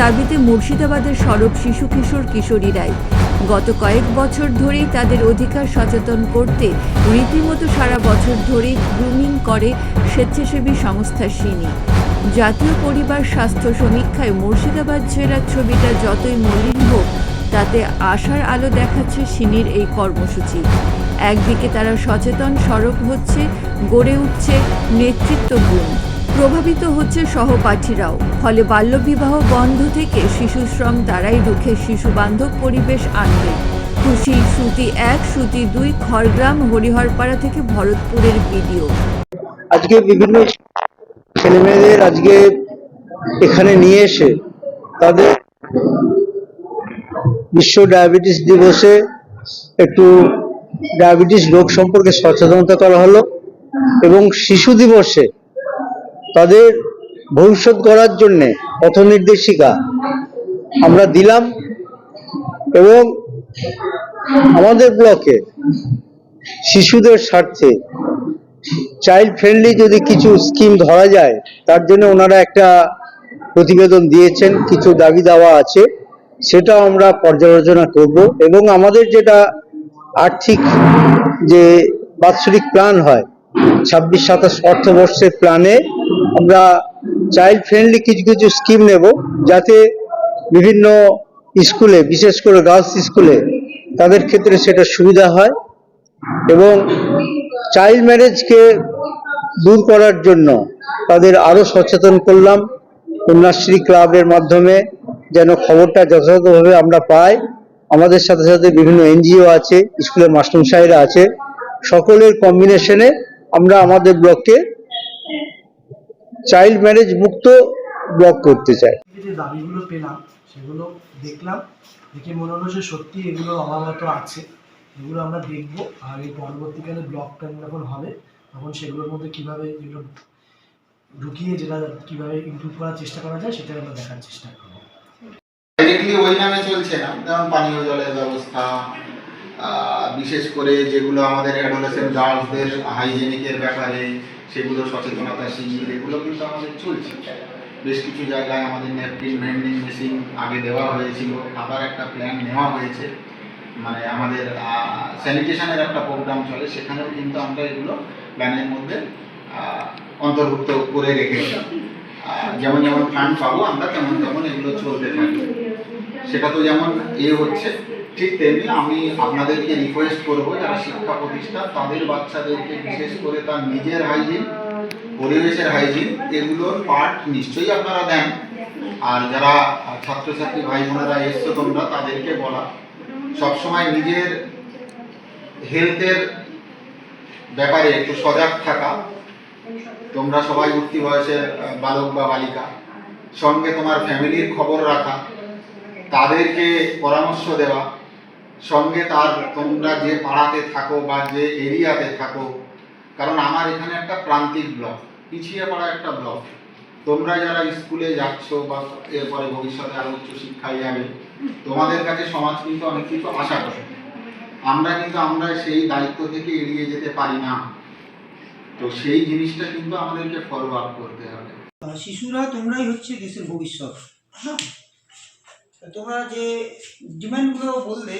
দাবিতে মুর্শিদাবাদের সরব শিশু কিশোর কিশোরীরাই গত কয়েক বছর ধরেই তাদের অধিকার সচেতন করতে রীতিমতো সারা বছর ধরে গ্রুমিং করে স্বেচ্ছাসেবী সংস্থা সিনি জাতীয় পরিবার স্বাস্থ্য সমীক্ষায় মুর্শিদাবাদ জেলার ছবিটা যতই মলিন হোক, তাতে আশার আলো দেখাচ্ছে সিনির এই কর্মসূচি। একদিকে তারা সচেতন সড়ক হচ্ছে, গড়ে উঠছে নেতৃত্ব গুণ প্রভাবিত হচ্ছে সহপাঠীরাও। ফলে বাল্যবিবাহ বন্ধ থেকে শিশু শ্রম দ্বারাই রুখে শিশু বান্ধব পরিবেশ আনবে। খুশি শ্রুতি এক, শ্রুতি দুই, খড়গ্রাম, হরিহরপাড়া থেকে ভরতপুরের ভিডিও আজকে বিভিন্ন ছেলেমেয়েদের আজকে এখানে নিয়ে এসে তাদের বিশ্ব ডায়াবেটিস দিবসে একটু ডায়াবেটিস রোগ সম্পর্কে সচেতনতা করা হলো এবং শিশু দিবসে তাদের ভবিষ্যৎ করার জন্যে পথ নির্দেশিকা আমরা দিলাম এবং আমাদের ব্লকে শিশুদের স্বার্থে চাইল্ড ফ্রেন্ডলি যদি কিছু স্কিম ধরা যায়, তার জন্য ওনারা একটা প্রতিবেদন দিয়েছেন, কিছু দাবি দাওয়া আছে, সেটা আমরা পর্যালোচনা করব এবং আমাদের যেটা আর্থিক যে বাৎসরিক প্ল্যান হয় ছাব্বিশ, সাতাশ অর্থবর্ষের প্ল্যানে আমরা চাইল্ড ফ্রেন্ডলি কিছু কিছু স্কিম নেব যাতে বিভিন্ন স্কুলে, বিশেষ করে গার্লস স্কুলে তাদের ক্ষেত্রে সেটা সুবিধা হয় এবং চাইল্ড ম্যারেজকে দূর করার জন্য তাদের আরও সচেতন করলাম কন্যাশ্রী ক্লাবের মাধ্যমে যেন খবরটা যথাযথভাবে আমরা পাই। আমাদের সাথে সাথে বিভিন্ন এনজিও আছে, স্কুলের মাস্টারমশাইরা আছে। সকলের কম্বিনেশনে আমরা আমাদের ব্লককে চাইল্ড ম্যারেজ মুক্ত ব্লক করতে চাই। যে দাবিগুলো পেলাম সেগুলো দেখলাম দেখে মনে হলো যে সত্যি এগুলো অভাবত আছে। এগুলো আমরা দেখব আর এই পরবর্তীকালে ব্লক প্ল্যান যখন হবে তখন সেগুলোর মধ্যে কীভাবে যেগুলো ঢুকিয়ে যেটা কীভাবে ইমপ্রুভ করার চেষ্টা করা যায় সেটা আমরা দেখার চেষ্টা করব। ডাইরেক্টলি ওই নামে চলছে না যেমন পানীয় জলের ব্যবস্থা বিশেষ করে যেগুলো আমাদের অ্যাডোলেসেন্ট গার্লসদের হাইজেনিকের ব্যাপারে, সেগুলো সচেতনতা শিবির, এগুলো কিন্তু আমাদের চলছে। বেশ কিছু জায়গায় আমাদের ন্যাপকিন ভেন্ডিং মেশিন আগে দেওয়া হয়েছিল, আবার একটা প্ল্যান নেওয়া হয়েছে। মানে আমাদের স্যানিটেশনের একটা প্রোগ্রাম চলে, সেখানেও কিন্তু আমরা এগুলো প্ল্যানের মধ্যে অন্তর্ভুক্ত করে রেখেছি। যেমন যেমন ফান্ড পাবো, আমরা তেমন তেমন এগুলো চলতে থাকি। সেটা তো যেমন এ হচ্ছে ঠিক তেমনি আমি আপনাদেরকে রিকোয়েস্ট করব, যারা শিক্ষা প্রতিষ্ঠান, তাদের বাচ্চাদেরকে বিশেষ করে তার নিজের হাইজিন পরিবেশের হাইজিন এগুলোর পার্ট নিশ্চয়ই আপনারা দেন। আর যারা ছাত্রছাত্রী ভাই বোনেরা এসছো তোমরা, তাদেরকে বলা। সবসময় নিজের হেলথের ব্যাপারে একটু সজাগ থাকা। তোমরা সবাই উঠতি বয়সের বালক বা বালিকা। সঙ্গে তোমার ফ্যামিলির খবর রাখা। তাদেরকে পরামর্শ দেওয়া। সঙ্গে তার তোমরা যে পাড়াতে থাকো বা যে এরিয়াতে থাকো, কারণ আমার এখানে একটা প্রান্তিক ব্লক, পিছিয়ে পড়া একটা ব্লক। তোমরা যারা স্কুলে যাচ্ছ বা এরপরে ভবিষ্যতে আরও উচ্চ শিক্ষায় যাবে, তোমাদের কাছে সমাজ কিন্তু অনেক কিছু আশা করে। আমরা কিন্তু আমরা সেই দায়িত্ব থেকে এড়িয়ে যেতে পারি না। তো সেই জিনিসটা কিন্তু আমাদেরকে ফরওয়ার্ড করতে হবে। শিশুরা তোমরাই হচ্ছে দেশের ভবিষ্যৎ হ্যাঁ? তোমরা যে ডিমান্ডগুলো বললে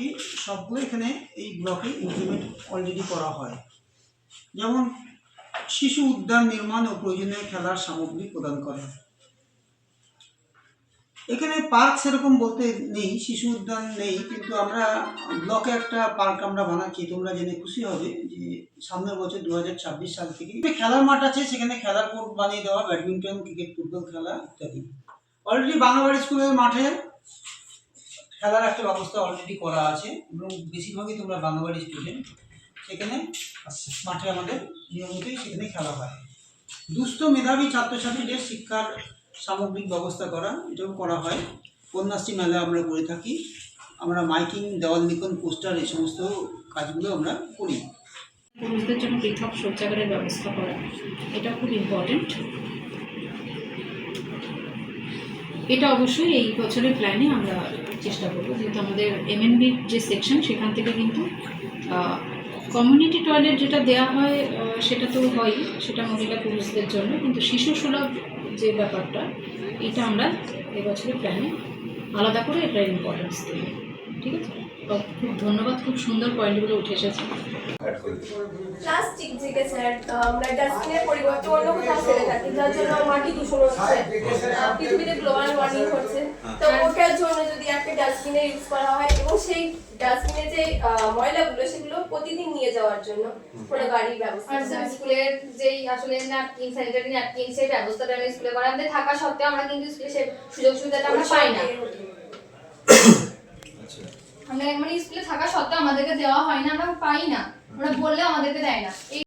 মোটামুটি সবগুলো এখানে এই ব্লকে ইমপ্লিমেন্ট অলরেডি করা হয়। যেমন, শিশু উদ্যান নির্মাণ ও প্রয়োজনীয় খেলার সামগ্রী প্রদান করে। এখানে পার্ক সেরকম বলতে নেই, শিশু উদ্যান নেই, কিন্তু আমরা ব্লকে একটা পার্ক আমরা বানাচ্ছি, তোমরা জেনে খুশি হবে যে সামনের বছর দু হাজার ছাব্বিশ সাল থেকে খেলার মাঠ আছে, সেখানে খেলার কোর্ট বানিয়ে দেওয়া, ব্যাডমিন্টন, ক্রিকেট, ফুটবল খেলা ইত্যাদি। অলরেডি বাংলাবাড়ি স্কুলের মাঠে খেলার একটা ব্যবস্থা অলরেডি করা আছে এবং বেশিরভাগই তোমরা বাংলাবাড়ি স্টুডেন্ট সেখানে মাঠে আমাদের নিয়মিতই সেখানে খেলা হয়। দুস্থ মেধাবী ছাত্রছাত্রীদের শিক্ষার সামগ্রিক ব্যবস্থা করা, এটাও করা হয়। কন্যাশ্রী মেলা আমরা করে থাকি। আমরা মাইকিং, দেওয়াল লিখন পোস্টার এই সমস্ত কাজগুলো আমরা করি। পুরুষদের জন্য পৃথক শৌচাগারের ব্যবস্থা করা, এটা খুব ইম্পর্টেন্ট এটা অবশ্যই এই বছরের প্ল্যানে আমরা চেষ্টা করব, যেহেতু আমাদের এমএনবির যে সেকশন সেখান থেকে কিন্তু কমিউনিটি টয়লেট যেটা দেওয়া হয় সেটা তো হয়ই, সেটা মহিলা পুরুষদের জন্য, কিন্তু শিশু সুলভ যে ব্যাপারটা, এটা আমরা এবছরের প্ল্যানে আলাদা করে এটা ইম্পর্টেন্স দিই ঠিক আছে? খুব ধন্যবাদ খুব সুন্দর পয়েন্টগুলো উঠে এসেছে। প্লাস্টিক থেকে স্যার আমরা ডাস্টবিনের পরিবর্তে অন্য কোথাও ফেলে থাকি যার জন্য মাটি দূষণ হচ্ছে। পৃথিবীতে গ্লোবাল ওয়ার্মিং হচ্ছে। তো ওটার জন্য যদি একটা ডাস্টবিনে ইউজ করা হয় এবং সেই ডাস্টবিনে যে ময়লাগুলো সেগুলো প্রতিদিন নিয়ে যাওয়ার জন্য কোনো গাড়ির ব্যবস্থা আর স্যার স্কুলের যেই আসলে ন্যাপকিন স্যানিটারি ন্যাপকিন সেই ব্যবস্থাটা আমি স্কুলে করা আমাদের থাকা সত্ত্বেও আমরা কিন্তু স্কুলে সেই সুযোগ সুবিধাটা আমরা পাই না। আমরা মানে স্কুলে থাকা সত্ত্বেও আমাদেরকে দেওয়া হয় না, আমরা পাই না। ওরা বললেও আমাদেরকে দেয় না।